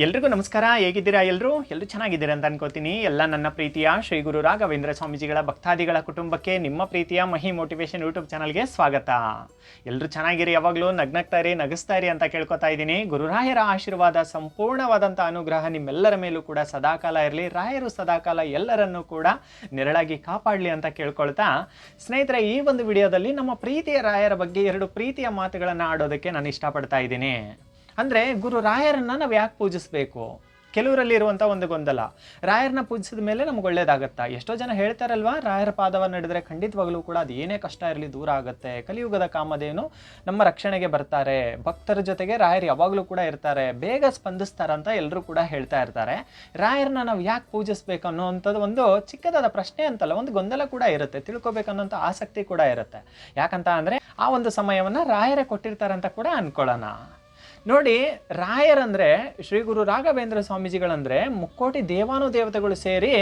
ಎಲ್ರಿಗೂ ನಮಸ್ಕಾರ, ಹೇಗಿದ್ದೀರಾ ಎಲ್ಲರೂ ಎಲ್ಲರೂ ಚೆನ್ನಾಗಿದ್ದೀರಾ ಅಂತ ಅನ್ಕೋತೀನಿ. ಎಲ್ಲ ನನ್ನ ಪ್ರೀತಿಯ ಶ್ರೀ ಗುರು ರಾಘವೇಂದ್ರ ಸ್ವಾಮೀಜಿಗಳ ಭಕ್ತಾದಿಗಳ ಕುಟುಂಬಕ್ಕೆ ನಿಮ್ಮ ಪ್ರೀತಿಯ ಮಹಿ ಮೋಟಿವೇಶನ್ ಯೂಟ್ಯೂಬ್ ಚಾನಲ್ಗೆ ಸ್ವಾಗತ. ಎಲ್ಲರೂ ಚೆನ್ನಾಗಿರಿ, ಯಾವಾಗಲೂ ನಗ್ನಗ್ತಾ ಇರಿ ಅಂತ ಕೇಳ್ಕೊತಾ ಇದ್ದೀನಿ. ಗುರುರಾಯರ ಆಶೀರ್ವಾದ ಸಂಪೂರ್ಣವಾದಂಥ ಅನುಗ್ರಹ ನಿಮ್ಮೆಲ್ಲರ ಮೇಲೂ ಕೂಡ ಸದಾಕಾಲ ಇರಲಿ. ರಾಯರು ಸದಾಕಾಲ ಎಲ್ಲರನ್ನೂ ಕೂಡ ನೆರಳಾಗಿ ಕಾಪಾಡಲಿ ಅಂತ ಕೇಳ್ಕೊಳ್ತಾ, ಸ್ನೇಹಿತರೆ, ಈ ಒಂದು ವಿಡಿಯೋದಲ್ಲಿ ನಮ್ಮ ಪ್ರೀತಿಯ ರಾಯರ ಬಗ್ಗೆ ಎರಡು ಪ್ರೀತಿಯ ಮಾತುಗಳನ್ನು ಆಡೋದಕ್ಕೆ ನಾನು ಇಷ್ಟಪಡ್ತಾ ಇದ್ದೀನಿ. ಅಂದರೆ ಗುರು ರಾಯರನ್ನ ನಾವು ಯಾಕೆ ಪೂಜಿಸ್ಬೇಕು? ಕೆಲವರಲ್ಲಿ ಇರುವಂಥ ಒಂದು ಗೊಂದಲ. ರಾಯರನ್ನ ಪೂಜಿಸಿದ ಮೇಲೆ ನಮ್ಗೆ ಒಳ್ಳೇದಾಗುತ್ತಾ? ಎಷ್ಟೋ ಜನ ಹೇಳ್ತಾರಲ್ವಾ, ರಾಯರ ಪಾದವನ್ನು ನಡೆದ್ರೆ ಖಂಡಿತವಾಗ್ಲೂ ಕೂಡ ಅದು ಏನೇ ಕಷ್ಟ ಇರಲಿ ದೂರ ಆಗುತ್ತೆ. ಕಲಿಯುಗದ ಕಾಮಧೇನು ನಮ್ಮ ರಕ್ಷಣೆಗೆ ಬರ್ತಾರೆ. ಭಕ್ತರ ಜೊತೆಗೆ ರಾಯರು ಯಾವಾಗಲೂ ಕೂಡ ಇರ್ತಾರೆ. ಬೇಗ ಸ್ಪಂದಿಸ್ತಾರಂತ ಎಲ್ಲರೂ ಕೂಡ ಹೇಳ್ತಾ ಇರ್ತಾರೆ. ರಾಯರನ್ನ ನಾವು ಯಾಕೆ ಪೂಜಿಸ್ಬೇಕು ಅನ್ನೋವಂಥದ್ದು ಒಂದು ಚಿಕ್ಕದಾದ ಪ್ರಶ್ನೆ ಅಂತಲ್ಲ, ಒಂದು ಗೊಂದಲ ಕೂಡ ಇರುತ್ತೆ. ತಿಳ್ಕೊಬೇಕನ್ನೋಂಥ ಆಸಕ್ತಿ ಕೂಡ ಇರುತ್ತೆ. ಯಾಕಂತ ಅಂದರೆ ಆ ಒಂದು ಸಮಯವನ್ನು ರಾಯರೇ ಅಂತ ಕೂಡ ಅನ್ಕೊಳ್ಳೋಣ. ನೋಡಿ, ರಾಯರಂದ್ರೆ, ಶ್ರೀ ಗುರು ರಾಘವೇಂದ್ರ ಸ್ವಾಮೀಜಿಗಳಂದರೆ ಮುಕ್ಕೋಟಿ ದೇವಾನು ದೇವತೆಗಳು ಸೇರಿ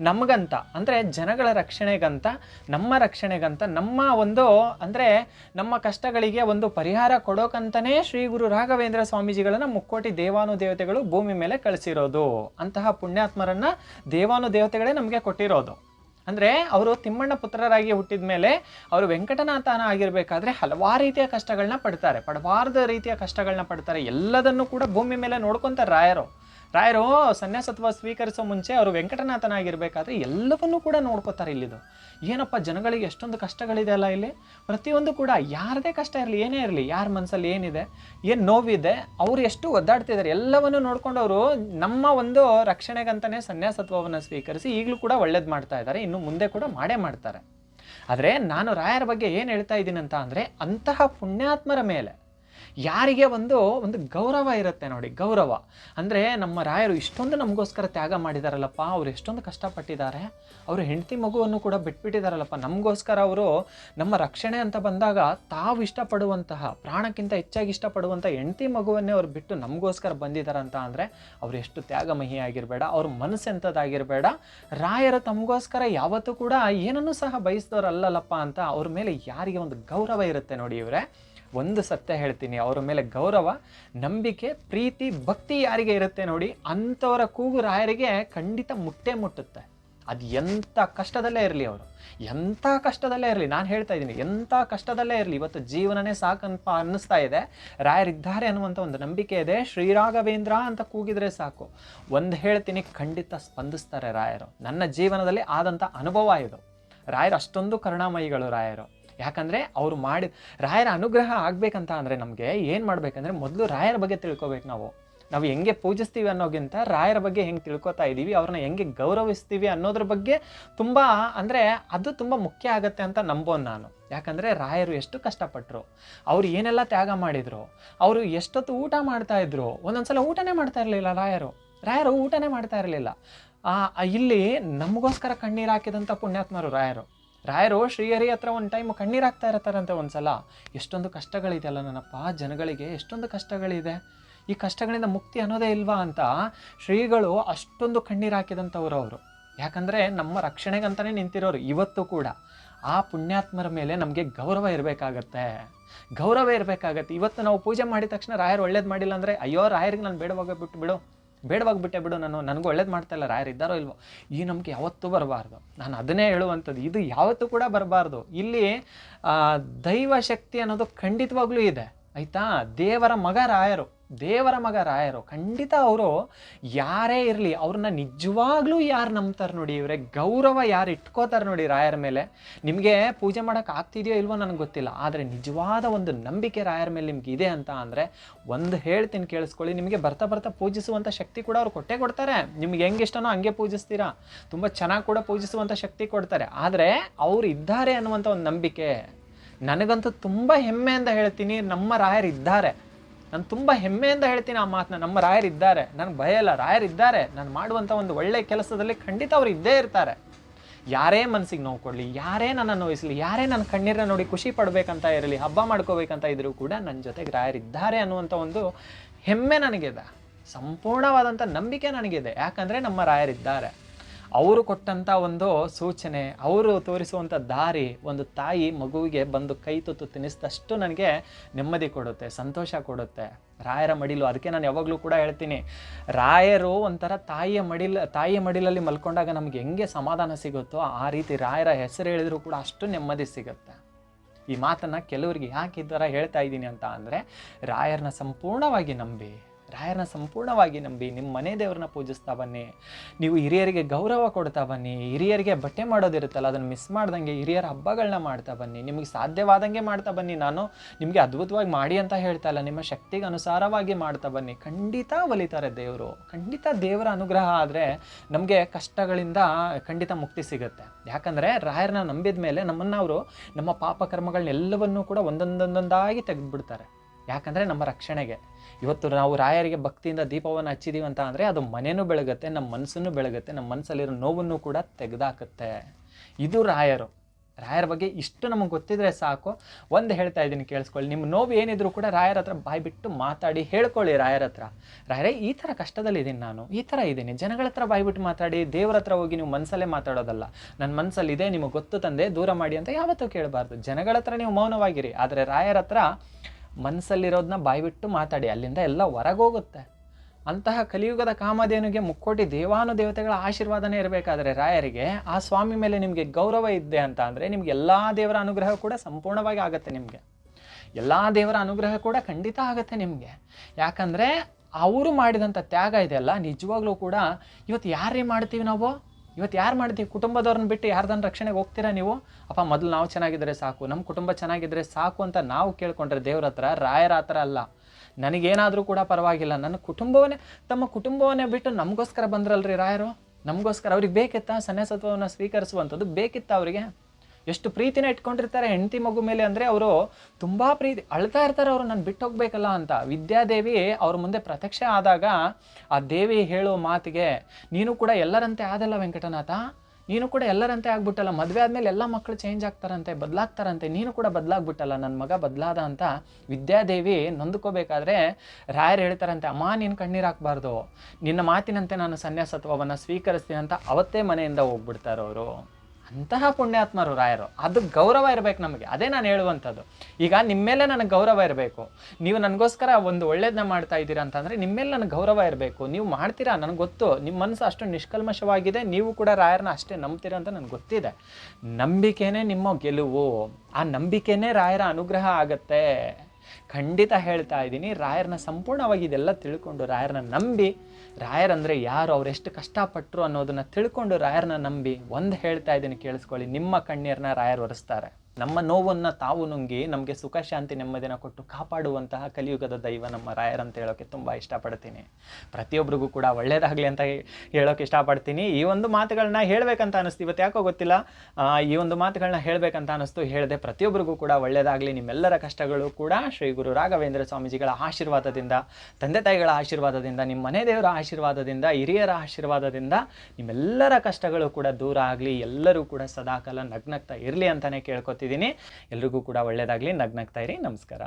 ನಮಗಂತ, ಅಂದರೆ ಜನಗಳ ರಕ್ಷಣೆಗಂತ, ನಮ್ಮ ರಕ್ಷಣೆಗಂತ, ನಮ್ಮ ಒಂದು, ಅಂದರೆ ನಮ್ಮ ಕಷ್ಟಗಳಿಗೆ ಒಂದು ಪರಿಹಾರ ಕೊಡೋಕಂತನೇ ಶ್ರೀ ಗುರು ರಾಘವೇಂದ್ರ ಸ್ವಾಮೀಜಿಗಳನ್ನು ಮುಕ್ಕೋಟಿ ದೇವಾನು ದೇವತೆಗಳು ಭೂಮಿ ಮೇಲೆ ಕಳಿಸಿರೋದು. ಅಂತಹ ಪುಣ್ಯಾತ್ಮರನ್ನ ದೇವಾನು ದೇವತೆಗಳೇ ನಮಗೆ ಕೊಟ್ಟಿರೋದು. ಅಂದರೆ ಅವರು ತಿಮ್ಮಣ್ಣ ಪುತ್ರರಾಗಿ ಹುಟ್ಟಿದ ಮೇಲೆ ಅವರು ವೆಂಕಟನಾಥನ ಆಗಿರಬೇಕಾದ್ರೆ ಹಲವಾರು ರೀತಿಯ ಕಷ್ಟಗಳನ್ನ ಪಡ್ತಾರೆ, ಪಡಬಾರ್ದ ರೀತಿಯ ಕಷ್ಟಗಳನ್ನ ಪಡ್ತಾರೆ. ಎಲ್ಲದನ್ನು ಕೂಡ ಭೂಮಿ ಮೇಲೆ ನೋಡ್ಕೊತಾರೆ ರಾಯರು. ರಾಯರು ಸನ್ಯಾಸತ್ವ ಸ್ವೀಕರಿಸೋ ಮುಂಚೆ ಅವರು ವೆಂಕಟನಾಥನಾಗಿರ್ಬೇಕಾದ್ರೆ ಎಲ್ಲವನ್ನೂ ಕೂಡ ನೋಡ್ಕೋತಾರೆ ಇಲ್ಲಿದು. ಏನಪ್ಪ, ಜನಗಳಿಗೆ ಎಷ್ಟೊಂದು ಕಷ್ಟಗಳಿದೆ ಅಲ್ಲ ಇಲ್ಲಿ? ಪ್ರತಿಯೊಂದು ಕೂಡ ಯಾರದೇ ಕಷ್ಟ ಇರಲಿ, ಏನೇ ಇರಲಿ, ಯಾರ ಮನಸ್ಸಲ್ಲಿ ಏನಿದೆ, ಏನು ನೋವಿದೆ, ಅವ್ರು ಎಷ್ಟು ಒದ್ದಾಡ್ತಿದ್ದಾರೆ ಎಲ್ಲವನ್ನು ನೋಡ್ಕೊಂಡು ಅವರು ನಮ್ಮ ಒಂದು ರಕ್ಷಣೆಗಂತಲೇ ಸನ್ಯಾಸತ್ವವನ್ನು ಸ್ವೀಕರಿಸಿ ಈಗಲೂ ಕೂಡ ಒಳ್ಳೇದು ಮಾಡ್ತಾ ಇದ್ದಾರೆ ಇನ್ನು ಮುಂದೆ ಕೂಡ ಮಾಡೇ ಮಾಡ್ತಾರೆ. ಆದರೆ ನಾನು ರಾಯರ ಬಗ್ಗೆ ಏನು ಹೇಳ್ತಾ ಇದ್ದೀನಿ ಅಂತ ಅಂದರೆ ಅಂತಹ ಪುಣ್ಯಾತ್ಮರ ಮೇಲೆ ಯಾರಿಗೆ ಒಂದು ಒಂದು ಗೌರವ ಇರುತ್ತೆ ನೋಡಿ, ಗೌರವ. ಅಂದರೆ ನಮ್ಮ ರಾಯರು ಇಷ್ಟೊಂದು ನಮಗೋಸ್ಕರ ತ್ಯಾಗ ಮಾಡಿದಾರಲ್ಲಪ್ಪ, ಅವ್ರು ಎಷ್ಟೊಂದು ಕಷ್ಟಪಟ್ಟಿದ್ದಾರೆ, ಅವರು ಹೆಂಡತಿ ಮಗುವನ್ನು ಕೂಡ ಬಿಟ್ಬಿಟ್ಟಿದಾರಲ್ಲಪ್ಪ. ನಮಗೋಸ್ಕರ ಅವರು ನಮ್ಮ ರಕ್ಷಣೆ ಅಂತ ಬಂದಾಗ ತಾವು ಇಷ್ಟಪಡುವಂತಹ, ಪ್ರಾಣಕ್ಕಿಂತ ಹೆಚ್ಚಾಗಿ ಇಷ್ಟಪಡುವಂಥ ಹೆಂಡತಿ ಮಗುವನ್ನೇ ಅವ್ರು ಬಿಟ್ಟು ನಮಗೋಸ್ಕರ ಬಂದಿದ್ದಾರಂತ ಅಂದರೆ ಅವ್ರು ಎಷ್ಟು ತ್ಯಾಗಮಹಿ ಆಗಿರಬೇಡ ಅವ್ರ ಮನಸ್ಸೆಂಥದ್ದಾಗಿರಬೇಡ ರಾಯರು ತಮಗೋಸ್ಕರ ಯಾವತ್ತೂ ಕೂಡ ಏನನ್ನೂ ಸಹ ಬಯಸಿದವ್ರು ಅಂತ ಅವ್ರ ಮೇಲೆ ಯಾರಿಗೆ ಒಂದು ಗೌರವ ಇರುತ್ತೆ ನೋಡಿ ಇವರೇ. ಒಂದು ಸತ್ಯ ಹೇಳ್ತೀನಿ, ಅವರ ಮೇಲೆ ಗೌರವ, ನಂಬಿಕೆ, ಪ್ರೀತಿ, ಭಕ್ತಿ ಯಾರಿಗೆ ಇರುತ್ತೆ ನೋಡಿ, ಅಂಥವರ ಕೂಗು ರಾಯರಿಗೆ ಖಂಡಿತ ಮುಟ್ಟೆ ಮುಟ್ಟುತ್ತೆ. ಅದು ಎಂಥ ಕಷ್ಟದಲ್ಲೇ ಇರಲಿ ಅವರು, ಎಂಥ ಕಷ್ಟದಲ್ಲೇ ಇರಲಿ, ನಾನು ಹೇಳ್ತಾ ಇದ್ದೀನಿ, ಎಂಥ ಕಷ್ಟದಲ್ಲೇ ಇರಲಿ, ಇವತ್ತು ಜೀವನನೇ ಸಾಕಂತ ಅನ್ನಿಸ್ತಾ ಇದೆ. ರಾಯರಿದ್ದಾರೆ ಅನ್ನುವಂಥ ಒಂದು ನಂಬಿಕೆ ಇದೆ, ಶ್ರೀರಾಘವೇಂದ್ರ ಅಂತ ಕೂಗಿದರೆ ಸಾಕು. ಒಂದು ಹೇಳ್ತೀನಿ, ಖಂಡಿತ ಸ್ಪಂದಿಸ್ತಾರೆ ರಾಯರು. ನನ್ನ ಜೀವನದಲ್ಲಿ ಆದಂಥ ಅನುಭವ ಇದು. ರಾಯರು ಅಷ್ಟೊಂದು ಕರುಣಾಮಯಿಗಳು ರಾಯರು. ಯಾಕಂದರೆ ಅವರು ಮಾಡಿದ ರಾಯರ ಅನುಗ್ರಹ ಆಗಬೇಕಂತ ಅಂದರೆ ನಮಗೆ ಏನು ಮಾಡಬೇಕಂದ್ರೆ ಮೊದಲು ರಾಯರ ಬಗ್ಗೆ ತಿಳ್ಕೊಬೇಕು ನಾವು. ನಾವು ಹೆಂಗೆ ಪೂಜಿಸ್ತೀವಿ ಅನ್ನೋಗಿಂತ ರಾಯರ ಬಗ್ಗೆ ಹೆಂಗೆ ತಿಳ್ಕೊತಾ ಇದ್ದೀವಿ ಅವ್ರನ್ನ ಹೆಂಗೆ ಗೌರವಿಸ್ತೀವಿ ಅನ್ನೋದ್ರ ಬಗ್ಗೆ ತುಂಬ ಅಂದರೆ ಅದು ತುಂಬ ಮುಖ್ಯ ಆಗುತ್ತೆ ಅಂತ ನಂಬೋನು ನಾನು. ಯಾಕಂದರೆ ರಾಯರು ಎಷ್ಟು ಕಷ್ಟಪಟ್ಟರು ಅವರು ಏನೆಲ್ಲ ತ್ಯಾಗ ಮಾಡಿದರು, ಅವರು ಎಷ್ಟೊತ್ತು ಊಟ ಮಾಡ್ತಾ ಇದ್ರು, ಒಂದೊಂದ್ಸಲ ಊಟನೇ ಮಾಡ್ತಾ ಇರಲಿಲ್ಲ ರಾಯರು. ರಾಯರು ಊಟನೇ ಮಾಡ್ತಾ ಇರಲಿಲ್ಲ. ಇಲ್ಲಿ ನಮಗೋಸ್ಕರ ಕಣ್ಣೀರು ಹಾಕಿದಂಥ ಪುಣ್ಯಾತ್ಮರು ರಾಯರು. ರಾಯರು ಶ್ರೀಹರಿ ಹತ್ರ ಒಂದು ಟೈಮ್ ಕಣ್ಣೀರು ಹಾಕ್ತಾ ಇರ್ತಾರಂತೆ ಒಂದ್ಸಲ. ಎಷ್ಟೊಂದು ಕಷ್ಟಗಳಿದೆಯಲ್ಲ ನನ್ನಪ್ಪ, ಜನಗಳಿಗೆ ಎಷ್ಟೊಂದು ಕಷ್ಟಗಳಿದೆ. ಈ ಕಷ್ಟಗಳಿಂದ ಮುಕ್ತಿ ಅನ್ನೋದೇ ಇಲ್ವಾ ಅಂತ ಶ್ರೀಗಳು ಅಷ್ಟೊಂದು ಕಣ್ಣೀರು ಹಾಕಿದಂಥವ್ರು ಅವರು. ಯಾಕಂದರೆ ನಮ್ಮ ರಕ್ಷಣೆಗಂತಲೇ ನಿಂತಿರೋರು ಇವತ್ತು ಕೂಡ. ಆ ಪುಣ್ಯಾತ್ಮರ ಮೇಲೆ ನಮಗೆ ಗೌರವ ಇರಬೇಕಾಗತ್ತೆ. ಗೌರವ ಇರಬೇಕಾಗತ್ತೆ. ಇವತ್ತು ನಾವು ಪೂಜೆ ಮಾಡಿದ ತಕ್ಷಣ ರಾಯರು ಒಳ್ಳೇದು ಮಾಡಿಲ್ಲ ಅಂದರೆ, ಅಯ್ಯೋ, ರಾಯರಿಗೆ ನಾನು ಬೇಡವಾಗ ಬಿಟ್ಟು ಬಿಡು ಬೇಡವಾಗ್ಬಿಟ್ಟೆ ಬಿಡು, ನಾನು ನನಗೂ ಒಳ್ಳೇದು ಮಾಡ್ತಾ ಇಲ್ಲ, ರಾಯರು ಇದ್ದಾರೋ ಇಲ್ವೋ? ಈ ನಂಬಿಕೆ ಯಾವತ್ತೂ ಬರಬಾರ್ದು. ನಾನು ಅದನ್ನೇ ಹೇಳುವಂಥದ್ದು. ಇದು ಯಾವತ್ತೂ ಕೂಡ ಬರಬಾರ್ದು. ಇಲ್ಲಿ ದೈವ ಶಕ್ತಿ ಅನ್ನೋದು ಖಂಡಿತವಾಗ್ಲೂ ಇದೆ. ಆಯಿತಾ? ದೇವರ ಮಗ ರಾಯರು. ದೇವರ ಮಗ ರಾಯರು ಖಂಡಿತ ಅವರು ಯಾರೇ ಇರಲಿ ಅವ್ರನ್ನ ನಿಜವಾಗ್ಲೂ ಯಾರು ನಂಬ್ತಾರೆ ನೋಡಿ, ಇವರೇ ಗೌರವ ಯಾರು ಇಟ್ಕೋತಾರೆ ನೋಡಿ ರಾಯರ ಮೇಲೆ. ನಿಮಗೆ ಪೂಜೆ ಮಾಡೋಕೆ ಆಗ್ತಿದೆಯೋ ಇಲ್ವೋ ನನಗೆ ಗೊತ್ತಿಲ್ಲ. ಆದರೆ ನಿಜವಾದ ಒಂದು ನಂಬಿಕೆ ರಾಯರ ಮೇಲೆ ನಿಮ್ಗೆ ಇದೆ ಅಂತ ಅಂದರೆ ಒಂದು ಹೇಳ್ತೀನಿ ಕೇಳಿಸ್ಕೊಳ್ಳಿ. ನಿಮಗೆ ಬರ್ತಾ ಬರ್ತಾ ಪೂಜಿಸುವಂಥ ಶಕ್ತಿ ಕೂಡ ಅವ್ರು ಕೊಟ್ಟೇ ಕೊಡ್ತಾರೆ. ನಿಮ್ಗೆ ಹೆಂಗೆ ಇಷ್ಟನೋ ಹಂಗೆ ಪೂಜಿಸ್ತೀರಾ. ತುಂಬ ಚೆನ್ನಾಗಿ ಕೂಡ ಪೂಜಿಸುವಂಥ ಶಕ್ತಿ ಕೊಡ್ತಾರೆ. ಆದರೆ ಅವ್ರು ಇದ್ದಾರೆ ಅನ್ನುವಂಥ ಒಂದು ನಂಬಿಕೆ. ನನಗಂತೂ ತುಂಬ ಅಂತ ಹೇಳ್ತೀನಿ. ನಮ್ಮ ರಾಯರು ಇದ್ದಾರೆ ನಾನು ತುಂಬ ಹೆಮ್ಮೆಯಿಂದ ಹೇಳ್ತೀನಿ ಆ ಮಾತನ್ನ. ನಮ್ಮ ರಾಯರು ಇದ್ದಾರೆ. ನನಗೆ ಭಯ ಇಲ್ಲ ರಾಯರು ಇದ್ದಾರೆ. ನಾನು ಮಾಡುವಂಥ ಒಂದು ಒಳ್ಳೆಯ ಕೆಲಸದಲ್ಲಿ ಖಂಡಿತ ಅವ್ರು ಇದ್ದೇ ಇರ್ತಾರೆ. ಯಾರೇ ಮನಸ್ಸಿಗೆ ನೋವು ಕೊಡಲಿ, ಯಾರೇ ನನ್ನ ನೋಯಿಸಲಿ ಯಾರೇ ನನ್ನ ಕಣ್ಣೀರನ್ನ ನೋಡಿ ಖುಷಿ ಪಡಬೇಕಂತ ಇರಲಿ, ಹಬ್ಬ ಮಾಡ್ಕೋಬೇಕಂತ ಇದ್ರೂ ಕೂಡ ನನ್ನ ಜೊತೆಗೆ ರಾಯರಿದ್ದಾರೆ ಅನ್ನುವಂಥ ಒಂದು ಹೆಮ್ಮೆ ನನಗಿದೆ. ಸಂಪೂರ್ಣವಾದಂಥ ನಂಬಿಕೆ ನನಗಿದೆ. ಯಾಕಂದರೆ ನಮ್ಮ ರಾಯರಿದ್ದಾರೆ ಅವರು ಕೊಟ್ಟಂಥ ಒಂದು ಸೂಚನೆ, ಅವರು ತೋರಿಸುವಂಥ ದಾರಿ ಒಂದು ತಾಯಿ ಮಗುವಿಗೆ ಬಂದು ಕೈ ತುತ್ತು ತಿನ್ನಿಸಿದಷ್ಟು ನನಗೆ ನೆಮ್ಮದಿ ಕೊಡುತ್ತೆ, ಸಂತೋಷ ಕೊಡುತ್ತೆ. ರಾಯರ ಮಡಿಲು, ಅದಕ್ಕೆ ನಾನು ಯಾವಾಗಲೂ ಕೂಡ ಹೇಳ್ತೀನಿ, ರಾಯರು ಒಂಥರ ತಾಯಿಯ ಮಡಿಲ್, ತಾಯಿಯ ಮಡಿಲಲ್ಲಿ ಮಲ್ಕೊಂಡಾಗ ನಮ್ಗೆ ಹೆಂಗೆ ಸಮಾಧಾನ ಸಿಗುತ್ತೋ ಆ ರೀತಿ ರಾಯರ ಹೆಸರು ಹೇಳಿದರೂ ಕೂಡ ಅಷ್ಟು ನೆಮ್ಮದಿ ಸಿಗುತ್ತೆ. ಈ ಮಾತನ್ನು ಕೆಲವರಿಗೆ ಯಾಕೆ ಈ ಥರ ಹೇಳ್ತಾ ಇದ್ದೀನಿ ಅಂತ ಅಂದರೆ, ರಾಯರನ್ನ ಸಂಪೂರ್ಣವಾಗಿ ನಂಬಿ. ರಾಯರನ್ನ ಸಂಪೂರ್ಣವಾಗಿ ನಂಬಿ ನಿಮ್ಮ ಮನೆ ದೇವ್ರನ್ನ ಪೂಜಿಸ್ತಾ ಬನ್ನಿ. ನೀವು ಹಿರಿಯರಿಗೆ ಗೌರವ ಕೊಡ್ತಾ ಬನ್ನಿ. ಹಿರಿಯರಿಗೆ ಬಟ್ಟೆ ಮಾಡೋದಿರುತ್ತಲ್ಲ, ಅದನ್ನು ಮಿಸ್ ಮಾಡ್ದಂಗೆ ಹಿರಿಯರ ಹಬ್ಬಗಳನ್ನ ಮಾಡ್ತಾ ಬನ್ನಿ. ನಿಮಗೆ ಸಾಧ್ಯವಾದಂಗೆ ಮಾಡ್ತಾ ಬನ್ನಿ. ನಾನು ನಿಮಗೆ ಅದ್ಭುತವಾಗಿ ಮಾಡಿ ಅಂತ ಹೇಳ್ತಾ ಇಲ್ಲ. ನಿಮ್ಮ ಶಕ್ತಿಗೆ ಅನುಸಾರವಾಗಿ ಮಾಡ್ತಾ ಬನ್ನಿ. ಖಂಡಿತ ಒಲಿತಾರೆ ದೇವರು. ಖಂಡಿತ ದೇವರ ಅನುಗ್ರಹ ಆದರೆ ನಮಗೆ ಕಷ್ಟಗಳಿಂದ ಖಂಡಿತ ಮುಕ್ತಿ ಸಿಗುತ್ತೆ. ಯಾಕಂದರೆ ರಾಯರನ್ನ ನಂಬಿದ ಮೇಲೆ ನಮ್ಮನ್ನು ಅವರು ನಮ್ಮ ಪಾಪ ಕರ್ಮಗಳನ್ನೆಲ್ಲವನ್ನೂ ಕೂಡ ಒಂದೊಂದೊಂದೊಂದಾಗಿ ತೆಗೆದುಬಿಡ್ತಾರೆ. ಯಾಕಂದರೆ ನಮ್ಮ ರಕ್ಷಣೆಗೆ. ಇವತ್ತು ನಾವು ರಾಯರಿಗೆ ಭಕ್ತಿಯಿಂದ ದೀಪವನ್ನು ಹಚ್ಚಿದೀವಿ ಅಂತ ಅಂದರೆ ಅದು ಮನೆಯೂ ಬೆಳಗುತ್ತೆ, ನಮ್ಮ ಮನಸ್ಸನ್ನು ಬೆಳಗುತ್ತೆ, ನಮ್ಮ ಮನಸ್ಸಲ್ಲಿರೋ ನೋವನ್ನು ಕೂಡ ತೆಗೆದಾಕುತ್ತೆ. ಇದು ರಾಯರು. ರಾಯರ ಬಗ್ಗೆ ಇಷ್ಟು ನಮಗೆ ಗೊತ್ತಿದ್ರೆ ಸಾಕು. ಒಂದು ಹೇಳ್ತಾ ಇದ್ದೀನಿ, ಕೇಳಿಸ್ಕೊಳ್ಳಿ. ನಿಮ್ಮ ನೋವು ಏನಿದ್ರು ಕೂಡ ರಾಯರ ಹತ್ರ ಬಾಯಿ ಬಿಟ್ಟು ಮಾತಾಡಿ ಹೇಳ್ಕೊಳ್ಳಿ ರಾಯರ ಹತ್ರ. ರಾಯರೇ, ಈ ಥರ ಕಷ್ಟದಲ್ಲಿದ್ದೀನಿ ನಾನು. ಈ ಥರ ಇದ್ದೀನಿ ಜನಗಳ ಹತ್ರ ಬಾಯಿ ಬಿಟ್ಟು ಮಾತಾಡಿ, ದೇವ್ರ ಹತ್ರ ಹೋಗಿ ನೀವು ಮನಸ್ಸಲ್ಲೇ ಮಾತಾಡೋದಲ್ಲ. ನನ್ನ ಮನಸ್ಸಲ್ಲಿ ಇದೆ, ನಿಮಗೆ ಗೊತ್ತು ತಂದೆ, ದೂರ ಮಾಡಿ ಅಂತ ಯಾವತ್ತೂ ಕೇಳಬಾರ್ದು. ಜನಗಳ ಹತ್ರ ನೀವು ಮೌನವಾಗಿರಿ. ಆದರೆ ರಾಯರ ಹತ್ರ ಮನಸ್ಸಲ್ಲಿರೋದನ್ನ ಬಾಯ್ಬಿಟ್ಟು ಮಾತಾಡಿ, ಅಲ್ಲಿಂದ ಎಲ್ಲ ಹೊರಗೋಗುತ್ತೆ. ಅಂತಹ ಕಲಿಯುಗದ ಕಾಮಧೇನುಗೆ ಮುಕ್ಕೋಟಿ ದೇವಾನು ದೇವತೆಗಳ ಆಶೀರ್ವಾದನೇ ಇರಬೇಕಾದ್ರೆ ರಾಯರಿಗೆ, ಆ ಸ್ವಾಮಿ ಮೇಲೆ ನಿಮಗೆ ಗೌರವ ಇದ್ದೆ ಅಂತ ಅಂದರೆ ನಿಮ್ಗೆ ಎಲ್ಲ ದೇವರ ಅನುಗ್ರಹ ಕೂಡ ಸಂಪೂರ್ಣವಾಗಿ ಆಗುತ್ತೆ ನಿಮಗೆ. ಎಲ್ಲ ದೇವರ ಅನುಗ್ರಹ ಕೂಡ ಖಂಡಿತ ಆಗುತ್ತೆ ನಿಮಗೆ. ಯಾಕಂದರೆ ಅವರು ಮಾಡಿದಂಥ ತ್ಯಾಗ ಇದೆಯಲ್ಲ, ನಿಜವಾಗ್ಲೂ ಕೂಡ ಇವತ್ತು ಯಾರೇ ಮಾಡ್ತೀವಿ ನಾವು? ಇವತ್ತು ಯಾರು ಮಾಡ್ತೀವಿ? ಕುಟುಂಬದವ್ರನ್ನ ಬಿಟ್ಟು ಯಾರ್ದನ್ನ ರಕ್ಷಣೆಗೆ ಹೋಗ್ತೀರಾ ನೀವು? ಅಪ್ಪ, ಮೊದಲು ನಾವು ಚೆನ್ನಾಗಿದ್ದರೆ ಸಾಕು. ನಮ್ಮ ಕುಟುಂಬ ಚೆನ್ನಾಗಿದ್ದರೆ ಸಾಕು ಅಂತ ನಾವು ಕೇಳ್ಕೊಂಡ್ರೆ ದೇವ್ರ ಹತ್ರ, ರಾಯರ ಹತ್ರ ಅಲ್ಲ. ನನಗೇನಾದರೂ ಕೂಡ ಪರವಾಗಿಲ್ಲ. ನನ್ನ ಕುಟುಂಬವನ್ನೇ, ತಮ್ಮ ಕುಟುಂಬವನ್ನೇ ಬಿಟ್ಟು ನಮಗೋಸ್ಕರ ಬಂದ್ರಲ್ರಿ ರಾಯರು? ನಮಗೋಸ್ಕರ ಅವ್ರಿಗೆ ಬೇಕಿತ್ತಾ? ಸನ್ಯಾಸತ್ವವನ್ನು ಸ್ವೀಕರಿಸುವಂಥದ್ದು ಬೇಕಿತ್ತ ಅವರಿಗೆ? ಎಷ್ಟು ಪ್ರೀತಿನ ಇಟ್ಕೊಂಡಿರ್ತಾರೆ ಹೆಂಡತಿ ಮಗು ಮೇಲೆ ಅಂದರೆ ಅವರು ತುಂಬ ಪ್ರೀತಿ, ಅಳ್ತಾ ಇರ್ತಾರೆ ಅವರು, ನಾನು ಬಿಟ್ಟು ಹೋಗ್ಬೇಕಲ್ಲ ಅಂತ. ವಿದ್ಯಾದೇವಿ ಅವ್ರ ಮುಂದೆ ಪ್ರತ್ಯಕ್ಷ ಆದಾಗ ಆ ದೇವಿ ಹೇಳೋ ಮಾತಿಗೆ, ನೀನು ಕೂಡ ಎಲ್ಲರಂತೆ ಆದಲ್ಲ ವೆಂಕಟನಾಥ? ನೀನು ಕೂಡ ಎಲ್ಲರಂತೆ ಆಗ್ಬಿಟ್ಟಲ್ಲ? ಮದುವೆ ಆದಮೇಲೆ ಎಲ್ಲ ಮಕ್ಕಳು ಚೇಂಜ್ ಆಗ್ತಾರಂತೆ, ಬದಲಾಗ್ತಾರಂತೆ, ನೀನು ಕೂಡ ಬದಲಾಗ್ಬಿಟ್ಟಲ್ಲ? ನನ್ನ ಮಗ ಬದಲಾದ ಅಂತ ವಿದ್ಯಾದೇವಿ ನೊಂದ್ಕೋಬೇಕಾದ್ರೆ ರಾಯರು ಹೇಳ್ತಾರಂತೆ, ಅಮ್ಮ, ನೀನು ಕಣ್ಣೀರು ಹಾಕ್ಬಾರ್ದು. ನಿನ್ನ ಮಾತಿನಂತೆ ನಾನು ಸನ್ಯಾಸತ್ವವನ್ನು ಸ್ವೀಕರಿಸ್ತೀನಿ ಅಂತ ಅವತ್ತೇ ಮನೆಯಿಂದ ಹೋಗ್ಬಿಡ್ತಾರೆ ಅವರು ಅಂತಹ ಪುಣ್ಯಾತ್ಮರು ರಾಯರು. ಅದು ಗೌರವ ಇರಬೇಕು ನಮಗೆ. ಅದೇ ನಾನು ಹೇಳುವಂಥದ್ದು. ಈಗ ನಿಮ್ಮ ಮೇಲೆ ನನಗೆ ಗೌರವ ಇರಬೇಕು. ನೀವು ನನಗೋಸ್ಕರ ಒಂದು ಒಳ್ಳೇದನ್ನ ಮಾಡ್ತಾ ಇದ್ದೀರಾ ಅಂತಂದರೆ ನಿಮ್ಮ ಮೇಲೆ ನನಗೆ ಗೌರವ ಇರಬೇಕು. ನೀವು ಮಾಡ್ತೀರಾ? ನನಗೆ ಗೊತ್ತು. ನಿಮ್ಮ ಮನಸ್ಸು ಅಷ್ಟು ನಿಷ್ಕಲ್ಮಶವಾಗಿದೆ. ನೀವು ಕೂಡ ರಾಯರನ್ನ ಅಷ್ಟೇ ನಂಬ್ತೀರಾ ಅಂತ ನನಗೆ ಗೊತ್ತಿದೆ. ನಂಬಿಕೆನೇ ನಿಮ್ಮ ಗೆಲುವು. ಆ ನಂಬಿಕೆನೇ ರಾಯರ ಅನುಗ್ರಹ ಆಗತ್ತೆ. ಖಂಡಿತ ಹೇಳ್ತಾ ಇದ್ದೀನಿ ರಾಯರನ್ನ ಸಂಪೂರ್ಣವಾಗಿ ಇದೆಲ್ಲ ತಿಳ್ಕೊಂಡು ರಾಯರನ್ನ ನಂಬಿ ರಾಯರಂದರೆ ಯಾರು, ಅವ್ರು ಎಷ್ಟು ಕಷ್ಟಪಟ್ಟರು ಅನ್ನೋದನ್ನ ತಿಳ್ಕೊಂಡು ರಾಯರನ್ನ ನಂಬಿ ಒಂದು ಹೇಳ್ತಾ ಇದ್ದೀನಿ ಕೇಳಿಸ್ಕೊಳ್ಳಿ, ನಿಮ್ಮ ಕಣ್ಣೀರನ್ನ ರಾಯರ್ ಒರೆಸ್ತಾರೆ. ನಮ್ಮ ನೋವನ್ನು ತಾವು ನುಂಗಿ ನಮಗೆ ಸುಖ, ಶಾಂತಿ ನೆಮ್ಮದಿನ ಕೊಟ್ಟು ಕಾಪಾಡುವಂತಹ ಕಲಿಯುಗದ ದೈವ ನಮ್ಮ ರಾಯರಂತ ಹೇಳೋಕ್ಕೆ ತುಂಬ ಇಷ್ಟಪಡ್ತೀನಿ. ಪ್ರತಿಯೊಬ್ಬರಿಗೂ ಕೂಡ ಒಳ್ಳೆಯದಾಗಲಿ ಅಂತ ಹೇಳೋಕೆ ಇಷ್ಟಪಡ್ತೀನಿ. ಈ ಒಂದು ಮಾತುಗಳನ್ನ ಹೇಳಬೇಕಂತ ಅನಿಸ್ತು. ಇವತ್ತು ಯಾಕೋ ಗೊತ್ತಿಲ್ಲ? ಈ ಒಂದು ಮಾತುಗಳನ್ನ ಹೇಳಬೇಕಂತ ಅನಿಸ್ತು. ಹೇಳಿದೆ ಪ್ರತಿಯೊಬ್ಬರಿಗೂ ಕೂಡ ಒಳ್ಳೆಯದಾಗಲಿ ನಿಮ್ಮೆಲ್ಲರ ಕಷ್ಟಗಳು ಕೂಡ ಶ್ರೀ ಗುರು ರಾಘವೇಂದ್ರ ಸ್ವಾಮೀಜಿಗಳ ಆಶೀರ್ವಾದದಿಂದ, ತಂದೆ ತಾಯಿಗಳ ಆಶೀರ್ವಾದದಿಂದ ನಿಮ್ಮ ಮನೆ ದೇವರ ಆಶೀರ್ವಾದದಿಂದ, ಹಿರಿಯರ ಆಶೀರ್ವಾದದಿಂದ ನಿಮ್ಮೆಲ್ಲರ ಕಷ್ಟಗಳು ಕೂಡ ದೂರ ಆಗಲಿ. ಎಲ್ಲರೂ ಕೂಡ ಸದಾಕಾಲ ನಗ್ನಗ್ತಾ ಇರಲಿ ಅಂತಲೇ ಕೇಳ್ಕೊತಿದ್ದೀನಿ ಎಲ್ರಿಗೂ ಕೂಡ ಒಳ್ಳೇದಾಗಲಿ ನಗ್ನಗ್ತಾ ಇರಿ. ನಮಸ್ಕಾರ.